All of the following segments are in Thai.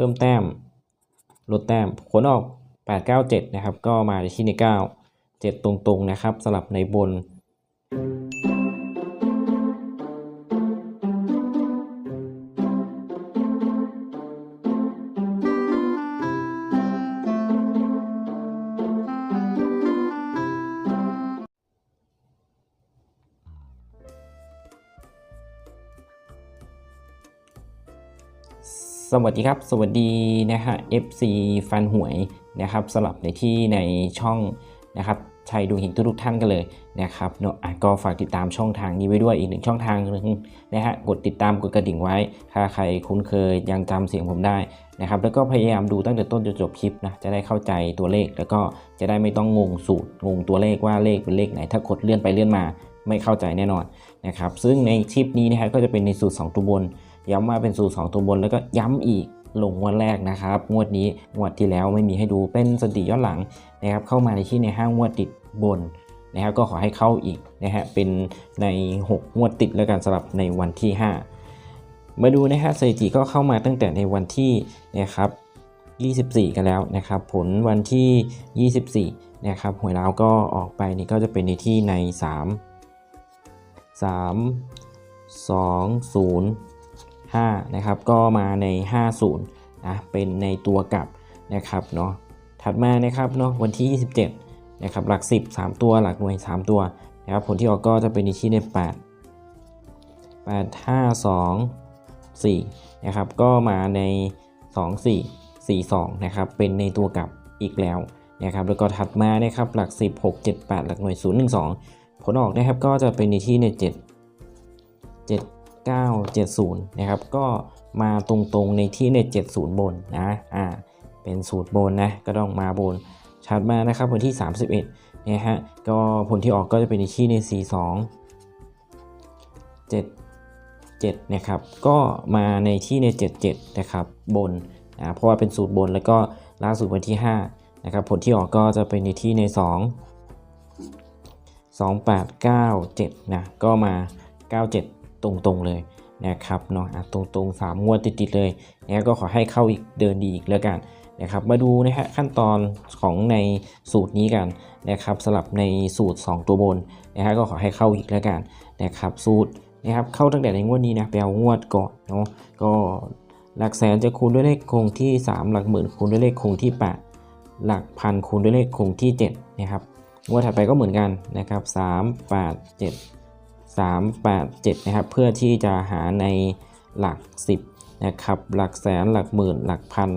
พิ่มแต้ม ลดแต้มผลออก 897 นะครับ ก็มาในที่ใน 9 7 ตรงๆ นะครับสลับในบน สวัสดีครับ สวัสดีนะฮะ FC ฟันหวยนะครับสลับในที่ในช่องนะครับชัยดูหิงทุกท่านกันเลยนะครับเนาะอะก็ฝากติดตามช่องทางนี้ไว้ด้วยอีกหนึ่งช่องทางหนึงนะฮะกดติดตามกดกระดิ่งไว้ ถ้าใครคุ้นเคยยังจำเสียงผมได้นะครับแล้วก็พยายามดูตั้งแต่ต้นจนจบคลิปนะจะได้เข้าใจตัวเลขแล้วก็จะได้ไม่ต้องงงสูตรงงตัวเลขว่าเลขเป็นเลขไหน ถ้ากดเลื่อนไปเลื่อนมาไม่เข้าใจแน่นอนนะครับซึ่งในคลิปนี้นะฮะก็จะเป็นในสูตร 2 ตัวบน ย้ำว่าเป็นสูตร2ตัวบนแล้วก็ย้ำอีกลงงวดแรกนะครับ งวดนี้งวดที่แล้วไม่มีให้ดูเป็นสถิติย้อนหลังนะครับ เข้ามาในที่ในห้างงวดติดบนนะครับก็ขอให้เข้าอีกนะฮะเป็นใน 6 งวดติดแล้วกันสำหรับในวันที่ 5 มาดูนะฮะสถิติก็เข้ามาตั้งแต่ในวันที่นะครับ24 กันแล้วนะครับ ผลวันที่ 24 นะครับหวยลาวก็ออกไปนี่ก็จะเป็นในที่ใน 3 3 2 0 5นะครับก็มาใน 50นะเป็นในตัวกลับนะครับเนาะถัดมานะครับเนาะวันที่ 27นะครับหลัก 10 3 ตัวหลักหน่วย 3 ตัวนะครับผลที่ออกก็จะเป็นในที่ใน 8 8 5 2 4นะครับก็มาใน 2 4 4 2นะครับเป็นในตัวกลับอีกแล้วนะครับแล้วก็ถัดมานะครับหลัก 10 6 7 8 หลักหน่วย 0 1 2 ผลออกนะครับก็จะเป็นในที่ใน 7 7 970 นะครับ ก็มาตรงๆในที่ใน 70 บนนะอ่าเป็นสูตรบนนะก็ต้องมาบนชัดมานะครับวันที่ 31นะฮะก็ผลที่ออกก็จะเป็นในที่ใน 42 7 7นะครับก็มาในที่ใน 77 นะครับบนนะเพราะว่าเป็นสูตรบนแล้วก็ล่าสุดวันที่5นะครับผลที่ออกก็จะเป็นในที่ใน 2 2897นะก็มา 97 ตรงๆเลยนะครับเนาะตรงๆ3งวดติดๆเลยนะก็ขอให้เข้าอีกเดินดีอีกแล้วกันนะครับมาดูนะฮะขั้นตอนของในสูตรนี้กันนะครับสลับในสูตร 2 ตัวบนนะฮะก็ขอให้เข้าอีกแล้วกันนะครับสูตรนะครับเข้าตั้งแต่ในงวดนี้นะไปเอางวดก่อนเนาะก็หลักแสนจะคูณด้วยเลขคงที่ 3 หลักหมื่นคูณด้วยเลขคงที่ 8 หลักพันคูณด้วยเลขคงที่7นะครับงวดถัดไปก็เหมือนกันนะครับ3 8 7 3 8 7 นะครับ เพื่อที่จะหาในหลัก 10 นะครับ หลักแสนหลักหมื่นหลักพัน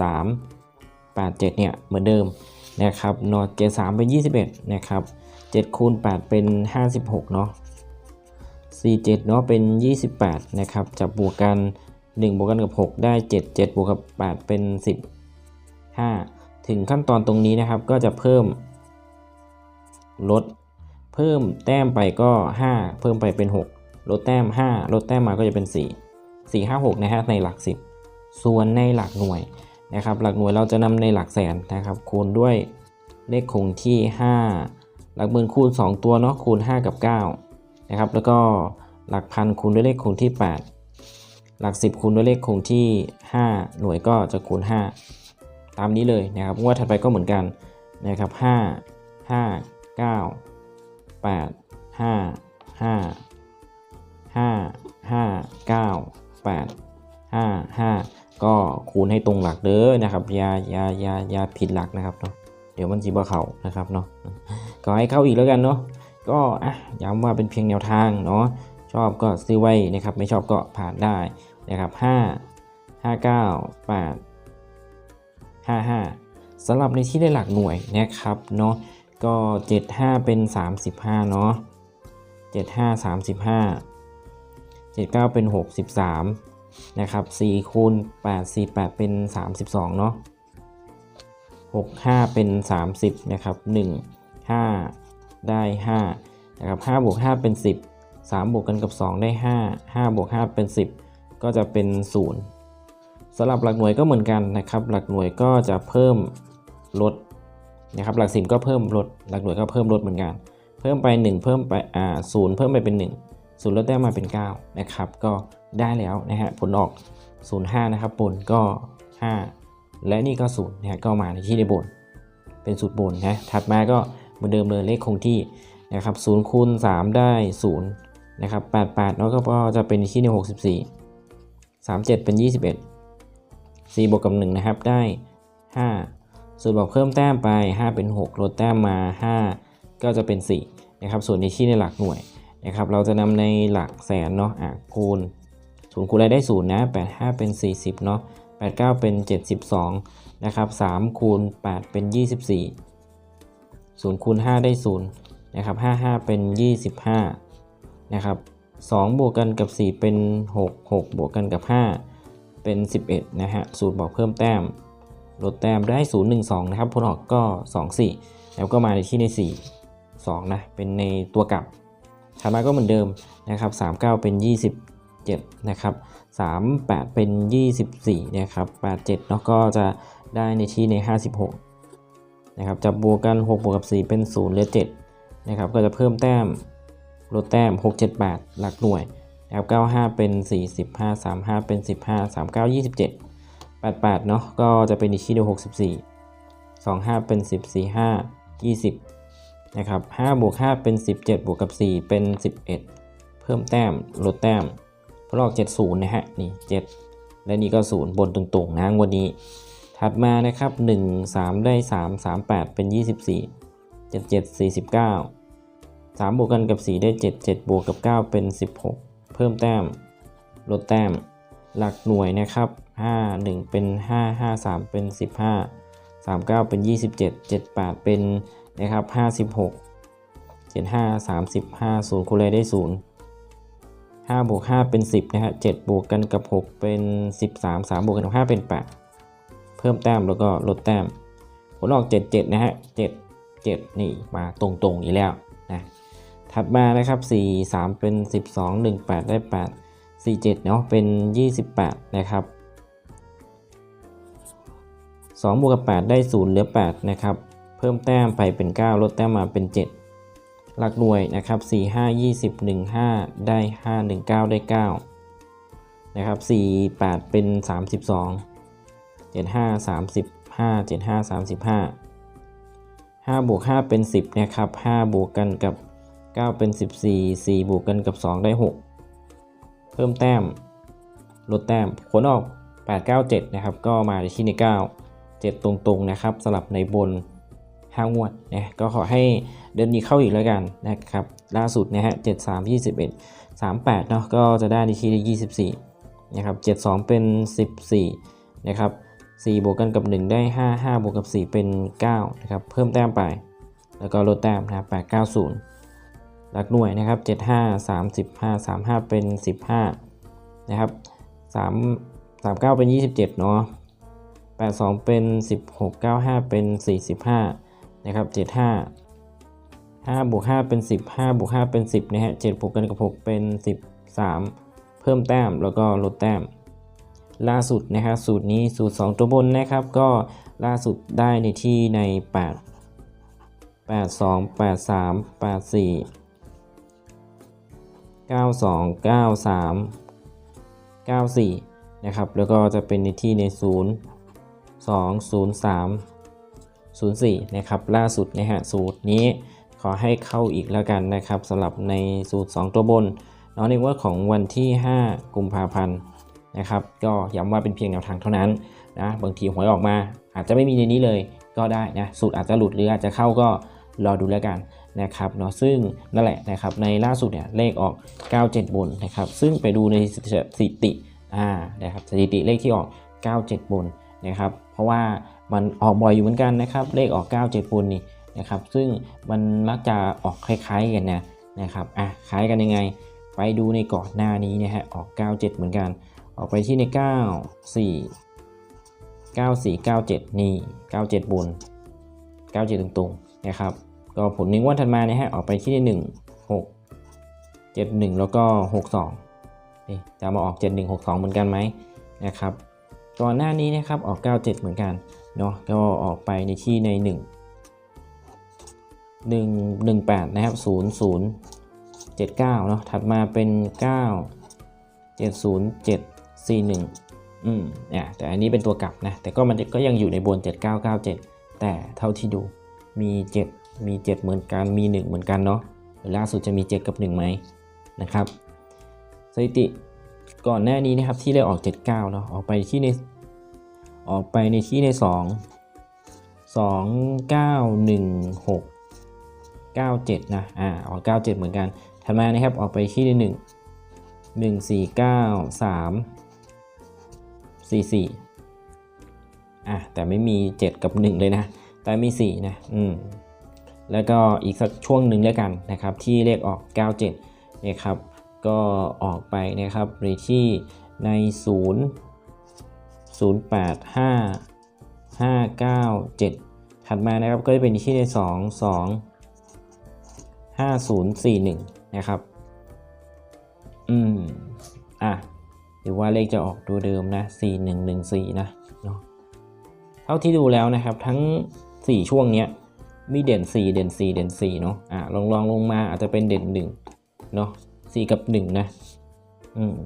3 8 7 เนี่ย เหมือนเดิมนะครับนอเจ3เป็น 21 นะครับ7คูณ8เป็น 56 เนาะ47 เนาะเป็น 28 นะครับ จับบวกกัน 1 บวกกันกับ 6 ได้ 7 7 บวกกับ 8 เป็น 15 ถึงขั้นตอนตรงนี้นะครับก็จะเพิ่มลด เพิ่มแต้มไปก็ 5 เพิ่มไปเป็น 6 ลดแต้ม 5 ลดแต้มมาก็จะเป็น 4 4 5 6นะฮะในหลัก 10 ส่วนในหลักหน่วยนะครับหลักหน่วยเราจะนำในหลักแสนนะครับคูณด้วยเลขคงที่ 5 หลักหมื่นคูณ 2 ตัวเนาะคูณ 5 กับ9นะครับแล้วก็หลักพันคูณด้วยเลขคงที่ 8 หลัก 10 คูณด้วยเลขคงที่ 5 หน่วยก็จะคูณ 5 ตามนี้เลยนะครับงวดถัดไปก็เหมือนกันนะครับ5 5 9 8 5 5 5 5 9 8 5 5ก็คูณให้ตรงหลักเด้อนะครับอย่าอย่าอย่าอย่าผิดหลักนะครับเนาะเดี๋ยวมันจีบเข่านะครับเนาะก็ให้เข้าอีกแล้วกันเนาะก็อะย้ำว่าเป็นเพียงแนวทางเนาะชอบก็ซื้อไว้นะครับ ไม่ชอบก็ผ่านได้นะครับ5 5 9 8 5 5สำหรับในที่ได้หลักหน่วยนะครับเนาะ ก็ 75 เป็น 35 เนาะ75 35 79 เป็น 63 นะครับ4คูณ8 48 เป็น 32 เนาะ65 เป็น 30 นะครับ 1 5 ได้ 5 นะครับ5บวก5เป็น 10 3 บวกกันกับ 2 ได้ 5 5 บวก 5 เป็น 10 ก็จะเป็น 0สำหรับหลักหน่วยก็เหมือนกันนะครับ หลักหน่วยก็จะเพิ่มลด นะครับหลักสิบก็เพิ่มลดหลักหน่วยก็เพิ่มลดเหมือนกัน เพิ่มไป 1 เพิ่มไปอ่าศูนย์เพิ่มไปเป็น1ศูนย์ลดแต้มมาเป็น 9 นะครับ ก็ได้แล้วนะฮะผลออก 05 นะครับบนก็ 5 และนี่ก็0นะฮะก็มาในที่ในบน เป็นสูตรบนนะถัดมาก็เหมือนเดิมเลยเลขคงที่นะครับ0คูณ3 ได้0นะครับ88แล้วก็จะเป็นที่ใน64 37 เป็น 21 4บวกกับ1นะครับได้ 5 ส่วนบอกเพิ่มแต้มไป 5 เป็น 6 ลดแต้มมา 5 ก็จะเป็น 4 นะครับ ส่วนในที่ในหลักหน่วยนะครับ เราจะนำในหลักแสนเนาะอะคูณศูนย์คูณอะไรได้ศูนย์นะ85 เป็น 40เนาะ89 เป็น 72 นะครับ3คูณ 8 เป็น 24 0คูณ 5 ได้ 0 นะครับ 55 เป็น 25 นะครับ2บวกกันกับ 4 เป็น 6 6 บวกกันกับ 5 เป็น 11 นะฮะ สูตรบอกเพิ่มแต้ม ลดแต้มได้ 0 1 2 นะครับผลออกก็ 2 4 แล้วก็มาในที่ใน 4 2 นะ เป็นในตัวกลับถัดมาก็เหมือนเดิมนะครับ 39 เป็น 27 นะครับ 38 เป็น 24 นะครับ 87 เนาะก็จะได้ในที่ใน 56 นะครับจะบวกกัน 6 บวกกับ 4 เป็น 0 เหลือ 7 นะครับ ก็จะเพิ่มแต้มลดแต้ม 6 7 8 หลักหน่วยนะครับ95 เป็น45 35 เป็น 15 39 27 88 เนาะก็จะเป็นในที่ใน64 25 เป็น 10 45 20 นะครับ5บวก5เป็น 17 บวกกับ 4 เป็น 11 เพิ่มแต้ม ลดแต้มพลอก 70 นะฮะ นี่ 7 และนี่ก็ 0 บนตรงๆนะงวันนี้ ถัดมานะครับ 1 3 ได้ 3 38 เป็น 24 77 49 3 บวกกันกับ 4 ได้ 7 7 บวกกับ 9 เป็น 16 เพิ่มแต้ม ลดแต้ม หลักหน่วยนะครับ 5 1 เป็น 5 5 3 เป็น 15 39 เป็น 27 78 เป็นนะครับ56 75 35 0คูณอะไรได้ 0 5บวก5เป็น 10นะฮะ7บวกกันกับ 6 เป็น 13 3บวกกันกับ5เป็น 8 เพิ่มแต้มแล้วก็ลดแต้มผลออก 7 7 นะฮะ 7 7 นี่มาตรงๆอีกแล้วนะถัดมานะครับ 4 3 เป็น 12 1 8 ได้ 8 4 7 เนาะเป็น 28 นะครับ 2บวกกับ 8 ได้ 0 เหลือ 8 นะครับ เพิ่มแต้มไปเป็น 9 ลดแต้มมาเป็น 7 หลักหน่วยนะครับ 4 5 20 1 5 ได้ 5 1 9 ได้ 9 นะครับ 4 8 เป็น 32 7 5 35 7 5 35 5บวก5เป็น 10 นะครับ5บวกกันกับ 9 เป็น 14 4 บวกกันกับ 2 ได้ 6 เพิ่มแต้ม ลดแต้มผลออก 8 9 7 นะครับ ก็มาที่ใน 9 7 ตรงๆนะครับสลับในบน5งวดนะก็ขอให้เดินดีเข้าอีกแล้วกันนะครับล่าสุดนะฮะ7 3 21 38เนาะก็จะได้ในที่ได้24นะครับ72 เป็น 14นะครับ4บวกกันกับ 1 ได้ 5 5บวกกับ 4 เป็น9นะครับเพิ่มแต้มไป แล้วก็ลดแต้มนะ8 9 0 หลักหน่วยนะครับ 75 35 35 เป็น 15นะครับ3 39 เป็น 27 เนาะ 82 เป็น 16 95 เป็น 45 นะครับ 75 5บวก5เป็น 10 5บวก5เป็น 10 นะฮะ7บวกกันกับ 6 เป็น 13 เพิ่มแต้มแล้วก็ลดแต้ม ล่าสุดนะครับสูตรนี้สูตร 2 ตัวบนนะครับ ก็ล่าสุดได้ในที่ใน 8 82 83 84 92 93 94 นะครับ แล้วก็จะเป็นในที่ใน 0 2 0 3 0 4 นะครับ ล่าสุดนะฮะสูตรนี้ขอให้เข้าอีกแล้วกันนะครับสำหรับในสูตร 2 ตัวบนเนาะในว่าของวันที่ 5 กุมภาพันธ์นะครับ ก็ย้ำว่าเป็นเพียงแนวทางเท่านั้นนะบางทีหวยออกมา อาจจะไม่มีในนี้เลยก็ได้นะสูตรอาจจะหลุดหรืออาจจะเข้าก็รอดูแล้วกันนะครับเนาะซึ่งนั่นแหละนะครับในล่าสุดเนี่ยเลขออก 97 บนนะครับซึ่งไปดูในสถิติอ่านะครับสถิติเลขที่ออก 97 บน นะครับ เพราะว่ามันออกบ่อยอยู่เหมือนกันนะครับ เลขออก97บนนี่นะครับ ซึ่งมันมักจะออกคล้ายๆกันนะนะครับอะคล้ายกันยังไง ไปดูในก่อนหน้านี้นะฮะออก 97 เหมือนกัน ออกไปที่ใน 94 94 97 นี่ 97บน97ตรงๆนะครับ ก็ผลหนึ่งวันถัดมาเนี่ยฮะออกไปที่ใน 1 6 71 แล้วก็ 62นี่จะมาออก 7162 เหมือนกันไหมนะครับ ก่อนหน้านี้นะครับออก 97 เหมือนกันเนาะก็ออกไปในที่ใน 1 1 18 นะครับ 0 0 79 เนาะถัดมาเป็น 9 7 0 7 4 1 อืมเนี่ยแต่อันนี้เป็นตัวกลับนะ แต่ก็มันก็ยังอยู่ในบน 7997 แต่เท่าที่ดูมี 7 มี 7 เหมือนกัน มี 1 เหมือนกันเนาะหรือล่าสุดจะมี 7 กับ 1 ไหมนะครับสถิติ ก่อนหน้านี้นะครับที่เลขออก 79เนาะออกไปที่ในออกไปในที่ใน 2 2 9 1 6 97 นะ อ่า ออก 97 เหมือนกัน ถัดมานะครับ ออกไปที่ใน1 1 4 9 3 4 4อะ แต่ไม่มี7กับ1เลยนะ แต่มี4นะ อืม แล้วก็อีกสักช่วงหนึ่งแล้วกันนะครับ ที่เลขออก97นะครับ ก็ออกไปนะครับในที่ใน 0 0 8 5 5 9 7 ถัดมานะครับก็จะเป็นที่ใน 2 2 5041 นะครับ อืม อะหรือว่าเลขจะออกตัวเดิมนะ 4114 นะเนาะเท่าที่ดูแล้วนะครับทั้ง 4 ช่วงเนี้ยมีเด่น 4 เด่น 4 เด่น 4 เนาะอะลองลองลงมาอาจจะเป็นเด่น 1 เนาะ 4กับ1นะอืม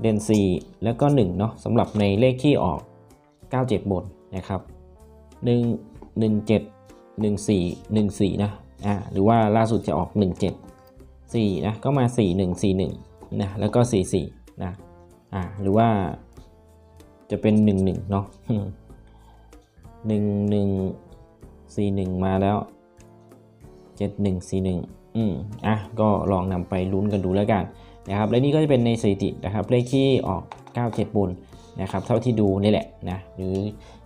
เด่น4แล้วก็1เนาะสำหรับในเลขที่ออก97บนนะครับ1 17 14 14นะอ่าหรือว่าล่าสุดจะออก17 4นะก็มา4 1 4 1นะแล้วก็4 4นะอ่าหรือว่าจะเป็น1 1เนาะ1 1 4 1มาแล้ว7 1 4 1 อืมอะก็ลองนำไปลุ้นกันดูแล้วกันนะครับและนี่ก็จะเป็นในสถิตินะครับเลขที่ออก 97บุญนะครับเท่าที่ดูนี่แหละนะหรือ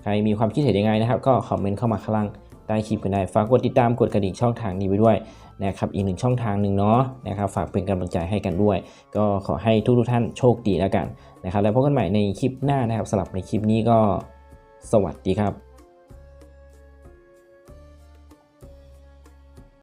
ใครมีความคิดเห็นยังไงนะครับ ก็คอมเมนต์เข้ามาข้างล่างใต้คลิปกันได้ฝากกดติดตามกดกระดิ่งช่องทางนี้ไว้ด้วยนะครับอีกหนึ่งช่องทางหนึ่งเนาะนะครับฝากเป็นกำลังใจให้กันด้วย ก็ขอให้ทุกทุกท่านโชคดีแล้วกันนะครับแล้วพบกันใหม่ในคลิปหน้านะครับสำหรับในคลิปนี้ก็สวัสดีครับ